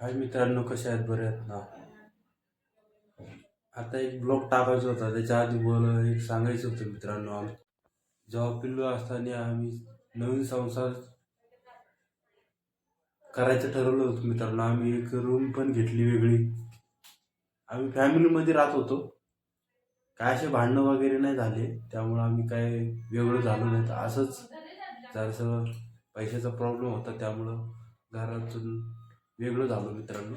हाय मित्रांनो कसे आहेत? बरे आहेत ना? आता एक ब्लॉग टाकायचा होता त्याच्या आधी बोल एक सांगायचं होतं मित्रांनो आम्ही. जेव्हा पिल्लू असताना आम्ही नवीन संसार करायचं ठरवलं होतं मित्रांनो. आम्ही एक रूम पण घेतली वेगळी. आम्ही फॅमिलीमध्ये राहत होतो. काय असे भांडणं वगैरे नाही झाले. त्यामुळं आम्ही काय वेगळं झालो नाही. तर असंच जरासं पैशाचा प्रॉब्लेम होता. त्यामुळं घरातून वेगळं झालो मित्रांनो.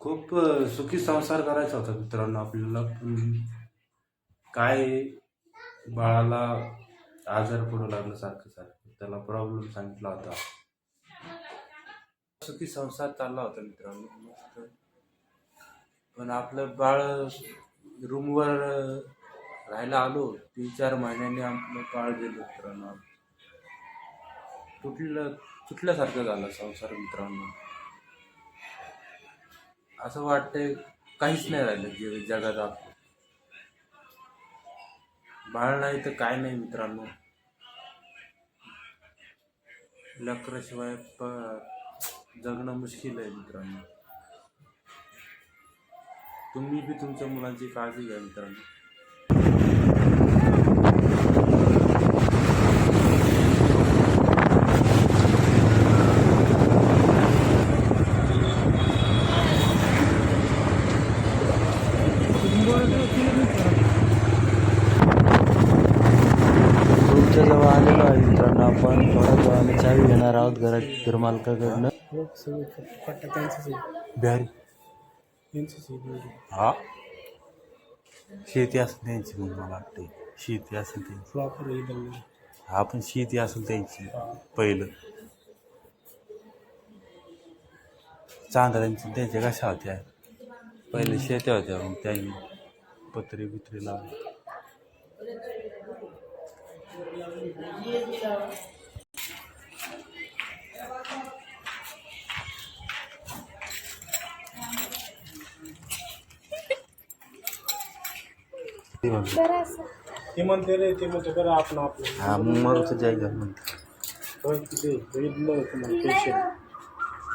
खूप सुखी संसार करायचा होता मित्रांनो आपल्याला. काय बाळाला आजार पडू लागलं सारखं सारखं त्याला प्रॉब्लेम सांगितला होता. सुखी संसार चालला होता मित्रांनो. मस्त पण आपलं बाळ रूमवर राहायला आलो. तीन चार महिन्यांनी आपलं काळ गेलो मित्रांनो. तुटलं तुटल्यासारखं झालं संसार मित्रांनो. असं वाटतंय काहीच नाही राहिलं जे जगात आपलं. बाळ नाही तर काय नाही मित्रांनो. लेकराशिवाय प- जगणं मुश्किल आहे मित्रांनो. तुम्ही बी तुमच्या मुलांची काळजी घ्या मित्रांनो. जवळ आलेलो आहे मित्रांनो. आपण थोड्या वेळाने चावी घेणार आहोत घरात आहे. हा. शेती असेल त्यांची मग मला वाटते शेती असेल त्यांची. एकदम हा पण शेती असेल त्यांची पहिलं. चांदा त्यांची त्यांच्या कशा होत्या? पहिले शेत्या होत्या मग त्यांनी पत्री बित्री लावली. ते म्हणलं. ते म्हणते रे ते म्हणते करा आपण आपलं. हा मग जायचं म्हणते. होय तिथे बघितलं होतं मग पैसे.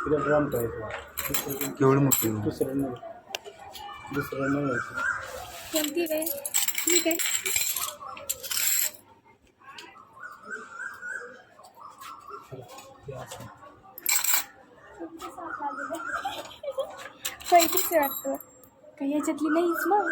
ड्रम ठेवायचं केवढी मोठी? दुसरं नाही. दुसरं नाही व्हायचं कोणती काय? असं पहिलीच वाटतं. काही याच्यातली नाहीच मग.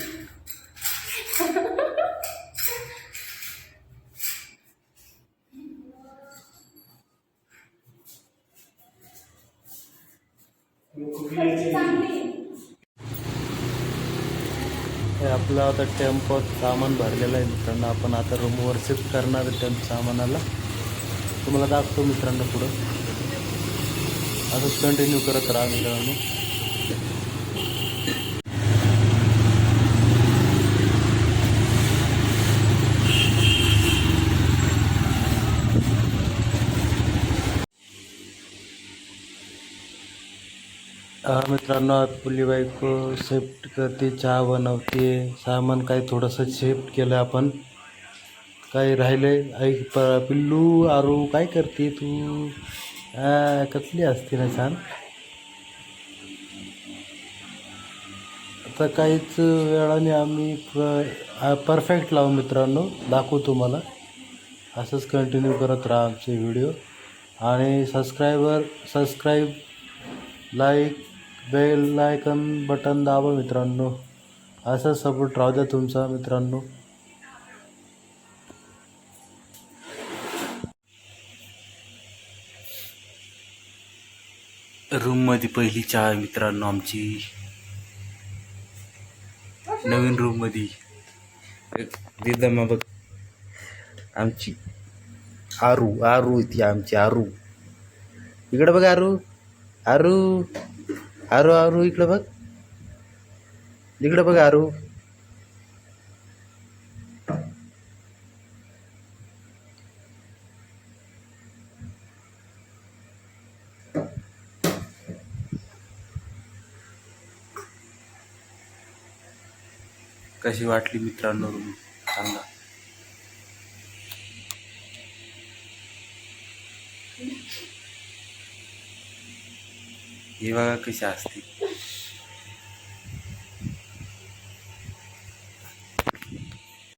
हे आपलं आता टेम्पो सामान भरलेलं आहे मित्रांनो. आपण आता रूमवर शिफ्ट करणार आहे टेम्प सामानाला. तुम्हाला दाखवतो मित्रांनो पुढं. असंच कंटिन्यू करत राहा मित्रांनो. मित्रांनो मित्रांनो पुली बाईक शिफ्ट करते चहा बनवते. सामान काही थोडंसं शिफ्ट केलं आपण. काही राहिले ऐक प पिल्लू आरू काय करते तू? कसली असते ना छान? आता काहीच वेळाने आम्ही परफेक्ट लावू मित्रांनो. दाखवू तुम्हाला. असंच कंटिन्यू करत राहा आमचे व्हिडिओ आणि subscriber subscribe like bell icon button दाबा मित्रांनो. असा सपोर्ट राहू द्या तुमचा मित्रांनो. रूममध्ये पहिली चहा मित्रांनो आमची. नवीन रूममध्ये एक दिदमा बघ. आमची आरू आरू ती आमची आरू. इकडं बघ आरू आरू. आरू आरू इकडं बघ. इकडं बघ आरू. कशी वाटली मित्रांनो रूम? सांगा हे बघा कशी असते